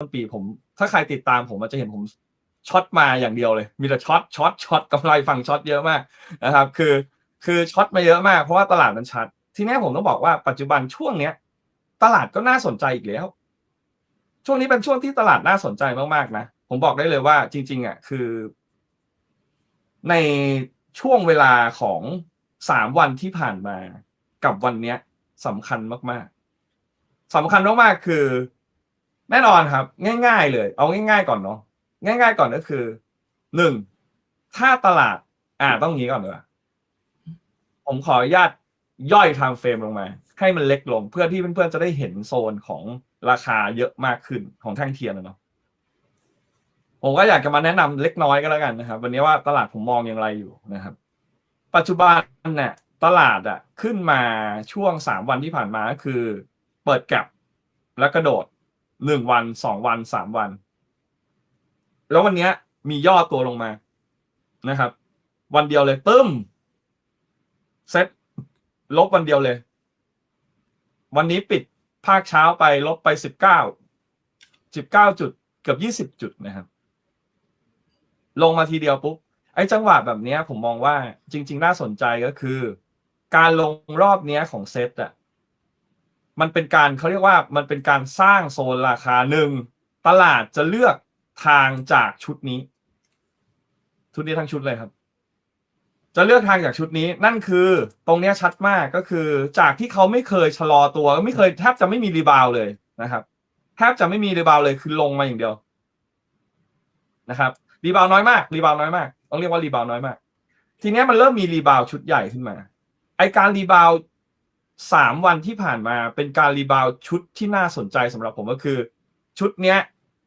ต้นปีผม ถ้าใครติดตามผมมันจะเห็นผมช็อตมาอย่างเดียวเลย มีแต่ช็อตช็อตช็อตกำไรฝั่งช็อตเยอะมากนะครับ คือคือช็อตมาเยอะมากเพราะว่าตลาดมันชัด ทีนี้ผมต้องบอกว่าปัจจุบันช่วงเนี้ย ตลาดก็น่าสนใจอีกแล้ว ช่วงนี้เป็นช่วงที่ตลาดน่าสนใจมากๆนะผมบอกได้เลยว่าจริง ๆอะคือ ในช่วงเวลาของสามวันที่ผ่านมากับวันเนี้ยสำคัญมากๆสำคัญมากๆคือ แน่นอนครับ ง่าย ๆ เลย เอาง่าย ๆ ก่อนเนาะง่าย ๆ ก่อนก็คือหนึ่งถ้าตลาด อ่าต้องงี้ก่อนเลยผมขออนุญาตย่อยไทม์เฟรมลงมา ให้มันเล็กลงเพื่อที่เพื่อนๆจะได้เห็นโซนของราคาเยอะมากขึ้นของแท่งเทียนนะเนาะผมก็อยากจะมาแนะนำเล็กน้อยก็แล้วกันนะครับ วันนี้ว่าตลาดผมมองอย่างไรอยู่นะครับ ปัจจุบันเนี่ยตลาดอะขึ้นมาช่วงสามวันที่ผ่านมาก็คือ เปิดแก็บแล้วกระโดด หนึ่งวันสองวันสามวัน แล้ววันนี้มีย่อตัวลงมานะครับ วันเดียวเลยตึ้มเซ็ตลบวันเดียวเลย วันนี้ปิดภาคเช้าไปลบไปสิบเก้าสิบเก้าจุดเกือบยี่สิบจุดนะครับ ลงมาทีเดียวปุ๊บไอ้จังหวะแบบนี้ผมมองว่าจริง ๆ น่าสนใจก็คือ การลงรอบนี้ของเซตอะ มันเป็นการเขาเรียกว่ามันเป็นการสร้างโซนราคาหนึ่งตลาดจะเลือกทางจากชุดนี้ ชุดนี้ทั้งชุดเลยครับ จะเลือกทางจากชุดนี้ นั่นคือตรงนี้ชัดมากก็คือ จากที่เขาไม่เคยชะลอตัวไม่เคยแทบจะไม่มีรีบาวเลยนะครับแทบจะไม่มีรีบาวเลยคือลงมาอย่างเดียวนะครับรีบาวน้อยมากรีบาวน้อยมากต้องเรียกว่ารีบาวน้อยมาก ทีนี้มันเริ่มมีรีบาวชุดใหญ่ขึ้นมาไอการรีบาว สามวันที่ผ่านมาเป็นการรีบาวชุดที่น่าสนใจสำหรับผมก็คือ ชุดเนี้ย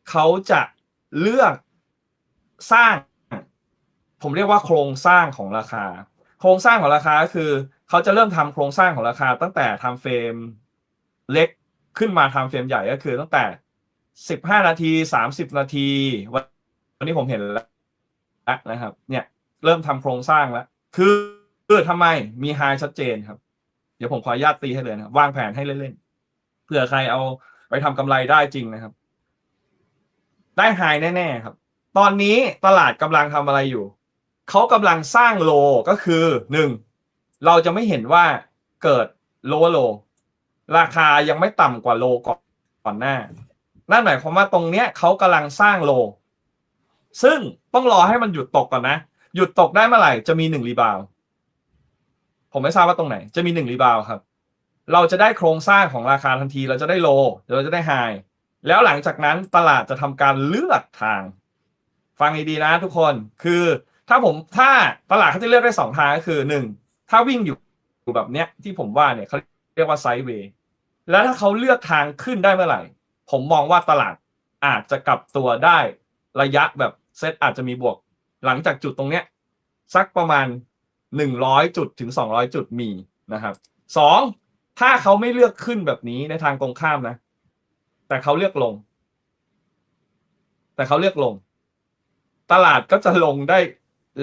เขาจะเลือกสร้าง ผมเรียกว่าโครงสร้างของราคา โครงสร้างของราคาก็คือเขาจะเริ่มทำโครงสร้างของราคา ตั้งแต่ทำเฟรมเล็กขึ้นมาทำเฟรมใหญ่ก็คือตั้งแต่สิบห้านาทีสามสิบนาทีวันวันนี้ผมเห็นแล้วนะครับ เนี่ยเริ่มทำโครงสร้างแล้ว คือคือทำไมมีไฮชัดเจนครับ เดี๋ยวผมขออนุญาตตีให้เลยนะวางแผนให้เล่นๆเผื่อใครเอาไปทำกำไรได้จริงนะครับ ได้ไฮแน่ๆครับ ตอนนี้ตลาดกำลังทำอะไรอยู่เขากำลังสร้างโลก็คือหนึ่งเราจะไม่เห็นว่าเกิดโลโล ราคายังไม่ต่ำกว่าโลก่อนก่อนหน้านั่นหมายความว่าตรงเนี้ยเขากำลังสร้างโล ซึ่งต้องรอให้มันหยุดตกก่อนนะ หยุดตกได้เมื่อไหร่จะมีหนึ่งรีบาว์ ผมไม่ทราบว่าตรงไหน จะมีหนึ่งรีบาวครับ เราจะได้โครงสร้างของราคาทันที เราจะได้โลเราจะได้ไฮแล้วหลังจากนั้นตลาดจะทำการเลือกทาง ฟังดีๆนะทุกคนคือถ้าผมถ้าตลาดเขาจะเลือกได้สองทางก็คือหนึ่งถ้าวิ่งอยู่อยู่แบบเนี้ยที่ผมว่าเนี่ยเขาเรียกว่าไซด์เวย์แล้วถ้าเขาเลือกทางขึ้นได้เมื่อไหร่ ผมมองว่าตลาดอาจจะกลับตัวได้ระยะแบบเซตอาจจะมีบวก หลังจากจุดตรงเนี้ยสักประมาณ หนึ่งร้อยจุดถึงสองร้อยจุดมีนะครับสองถ้าเขาไม่เลือกขึ้นแบบนี้ในทางตรงข้ามนะ แต่เขาเลือกลง แต่เขาเลือกลง ตลาดก็จะลงได้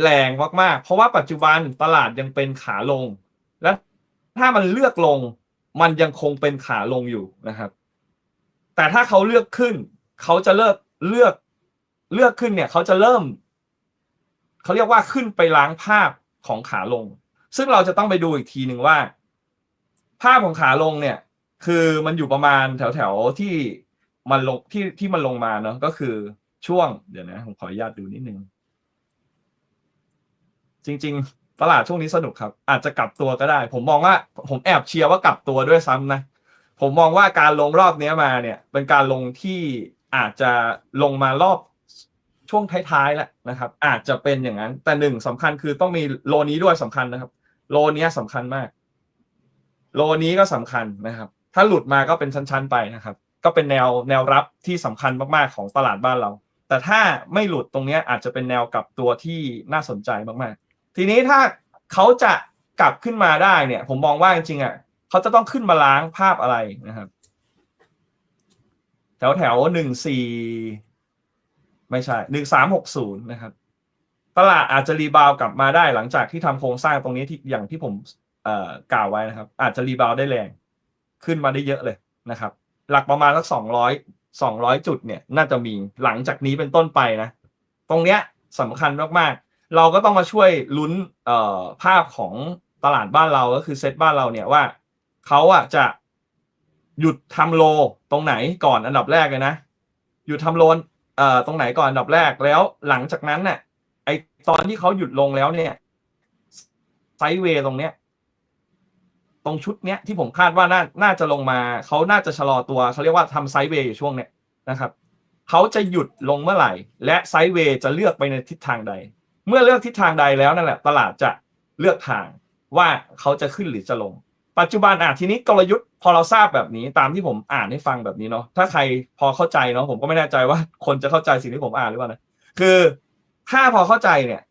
แรงมากๆ เพราะว่าปัจจุบันตลาดยังเป็นขาลง และถ้ามันเลือกลง มันยังคงเป็นขาลงอยู่นะครับ แต่ถ้าเขาเลือกขึ้น เขาจะเลิกเลือกเลือกขึ้นเนี่ย เขาจะเริ่ม เขาเรียกว่าขึ้นไปล้างภาพ ของขาลง ซึ่งเราจะต้องไปดูอีกทีหนึ่งว่า ภาพของขาลงเนี่ย คือมันอยู่ประมาณแถวแถวที่มันลงที่ที่มันลงมาเนาะก็คือช่วงเดี๋ยวนะ ผมขออนุญาตดูนิดนึง จริง ๆ ตลาดช่วงนี้สนุกครับ อาจจะกลับตัวก็ได้ ผมมองว่า ผมแอบเชียร์ว่ากลับตัวด้วยซ้ำนะผมมองว่าการลงรอบนี้มาเนี่ย เป็นการลงที่อาจจะลงมารอบ ช่วงท้ายๆแล้วนะครับ อาจจะเป็นอย่างนั้น แต่หนึ่งสำคัญคือต้องมีโลนี้ด้วยสำคัญนะครับ โลนี้ยสำคัญมาก โลนี้ก็สำคัญนะครับ ถ้าหลุดมาก็เป็นชั้นๆไปนะครับ ก็เป็นแนวแนวรับที่สำคัญมากๆของตลาดบ้านเรา แต่ถ้าไม่หลุดตรงนี้อาจจะเป็นแนวกลับตัวที่น่าสนใจมากๆ ทีนี้ถ้าเขาจะกลับขึ้นมาได้เนี่ย ผมมองว่าจริงๆอะเขาจะต้องขึ้นมาล้างภาพอะไรนะครับ แถวแถวหนึ่งสี่ ไม่ใช่หนึ่งสามหกศูนย์นะครับตลาดอาจจะรีบาวกลับมาได้หลังจากที่ทำโครงสร้างตรงนี้ที่อย่างที่ผมเอ่อกล่าวไว้นะครับ อาจจะรีบาวได้แรง ขึ้นมาได้เยอะเลยนะครับ หลักประมาณสักสองร้อยสองร้อยจุดเนี่ย น่าจะมีหลังจากนี้เป็นต้นไปนะ ตรงเนี้ยสำคัญมากๆ เราก็ต้องมาช่วยลุ้นเอ่อภาพของตลาดบ้านเราก็คือเซตบ้านเราเนี่ยว่าเขาอะจะหยุดทำโลตรงไหนก่อนอันดับแรกเลยนะ หยุดทำโลน เอ่อตรงไหนก่อนอันดับแรกแล้วหลังจากนั้นเนี่ยไอตอนที่เขาหยุดลงแล้วเนี่ยไซด์เวย์ตรงเนี้ย ตรงชุดเนี้ยที่ผมคาดว่าน่าน่าจะลงมา เขาน่าจะชะลอตัวเขาเรียกว่าทำไซด์เวย์อยู่ช่วงเนี้ยนะครับเขาจะหยุดลงเมื่อไหร่ และไซด์เวย์จะเลือกไปในทิศทางใด เมื่อเลือกทิศทางใดแล้วนั่นแหละ ตลาดจะเลือกทางว่าเขาจะขึ้นหรือจะลง ปัจจุบันอะทีนี้กลยุทธ์พอเราทราบแบบนี้ตามที่ผมอ่านให้ฟังแบบนี้เนาะถ้าใครพอเข้าใจเนาะผมก็ไม่แน่ใจว่าคนจะเข้าใจสิ่งที่ผมอ่านหรือเปล่านะคือถ้าพอเข้าใจเนี่ย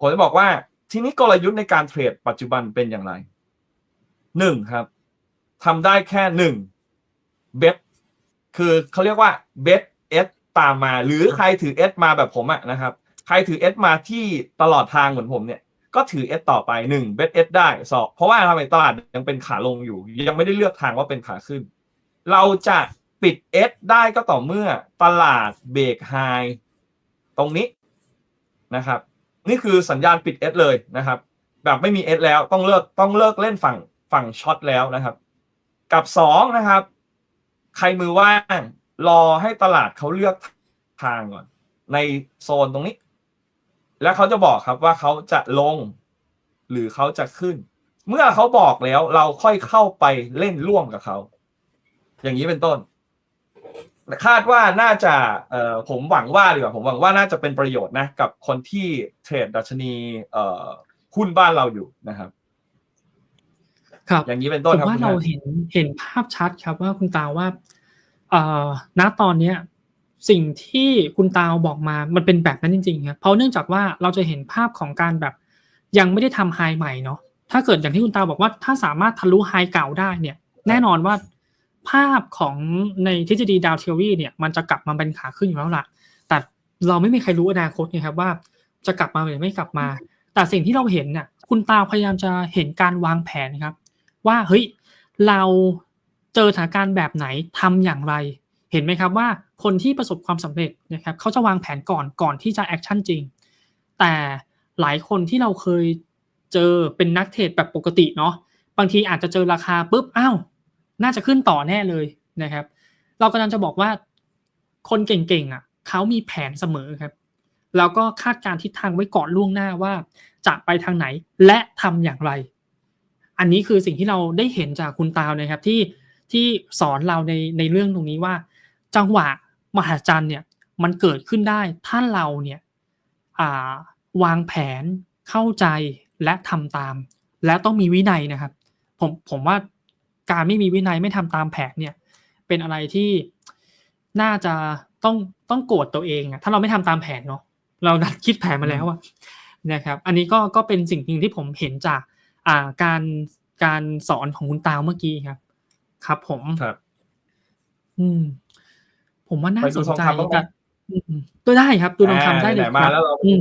ผมจะบอกว่าทีนี้กลยุทธ์ในการเทรดปัจจุบันเป็นอย่างไรหนึ่งครับทำได้แค่หนึ่งเบสคือเขาเรียกว่าเบสเอสตามมา หรือใครถือเอสมาแบบผมอะนะครับ ใครถือเอสมาที่ตลอดทางเหมือนผมเนี่ย ก็ถือเอสต่อไปหนึ่งเบสเอสได้สองเพราะว่าทำไมตลาดยังเป็นขาลงอยู่ ยังไม่ได้เลือกทางว่าเป็นขาขึ้น เราจะปิดเอสได้ก็ต่อเมื่อตลาดเบรกไฮตรงนี้นะครับ นี่คือสัญญาณปิดเอสเลยนะครับ แบบไม่มีเอสแล้วต้องเลิกต้องเลิกเล่นฝั่งฝั่งช็อตแล้วนะครับ กับสองนะครับ ใครมือว่างรอให้ตลาดเขาเลือกทางก่อน ในโซนตรงนี้ แล้วเขาจะบอกครับว่าเขาจะลง หรือเขาจะขึ้น เมื่อเขาบอกแล้วเราค่อยเข้าไปเล่นร่วมกับเขา อย่างนี้เป็นต้น คาดว่าน่าจะเอ่อผมหวังว่าดีกว่าผมหวังว่าน่าจะเป็นประโยชน์นะกับคนที่เทรดดัชนีเอ่อหุ้นบ้านเราอยู่นะครับ ครับอย่างนี้เป็นผต้นมครับว่าคุณเราแม่เห็นเห็นภาพชัดครับว่าคุณตาว่าเอ่อณตอนเนี้ย สิ่งที่คุณตาวบอกมามันเป็นแบบนั้นจริงๆครับเพราะเนื่องจากว่าเราจะเห็นภาพของการแบบยังไม่ได้ทำไฮใหม่เนาะถ้าเกิดอย่างที่คุณตาบอกว่าถ้าสามารถทะลุไฮเก่าได้เนี่ย แน่นอนว่าภาพของในทฤษฎีดาวเทอรี่เนี่ย มันจะกลับมาเป็นขาขึ้นอยู่แล้วล่ะ แต่เราไม่มีใครรู้อนาคตนะครับว่าจะกลับมาหรือไม่กลับมา แต่สิ่งที่เราเห็นน่ะคุณตาพยายามจะเห็นการวางแผนครับ ว่าเฮ้ยเราเจอสถานการณ์แบบไหนทำอย่างไร เห็นไหมครับว่าคนที่ประสบความสำเร็จนะครับเขาจะวางแผนก่อนก่อนที่จะแอคชั่นจริง แต่หลายคนที่เราเคยเจอเป็นนักเทรดแบบปกติเนาะบางทีอาจจะเจอราคาปุ๊บอ้าวน่าจะขึ้นต่อแน่เลยนะครับ เรากำลังจะบอกว่าคนเก่งๆอะเขามีแผนเสมอครับ แล้วก็คาดการณ์ทิศทางไว้ก่อนล่วงหน้าว่าจะไปทางไหนและทำอย่างไร อันนี้คือสิ่งที่เราได้เห็นจากคุณตาวนะครับที่ที่สอนเราในในเรื่องตรงนี้ว่า จังหวะมหัศจรรย์เนี่ยมันเกิดขึ้นได้ถ้าเราเนี่ยอ่าวางแผนเข้าใจและทำตาม และต้องมีวินัยนะครับ ผมผมว่าการไม่มีวินัยไม่ทำตามแผนเนี่ยเป็นอะไรที่น่าจะต้องต้องโกรธตัวเองอะถ้าเราไม่ทำตามแผนเนาะเราดัดคิดแผนมาแล้วอะนะครับ อันนี้ก็ก็เป็นสิ่งหนึ่งที่ผมเห็นจากอ่าการการสอนของคุณตาวเมื่อกี้ครับ ครับผมครับ อืม ผมว่าน่าไปสดูนทองใจคำบ้างไหมกับอืมตัวได้ครับดูทองคำได้เลยอ่าไหนๆมาครับแล้วเราอืม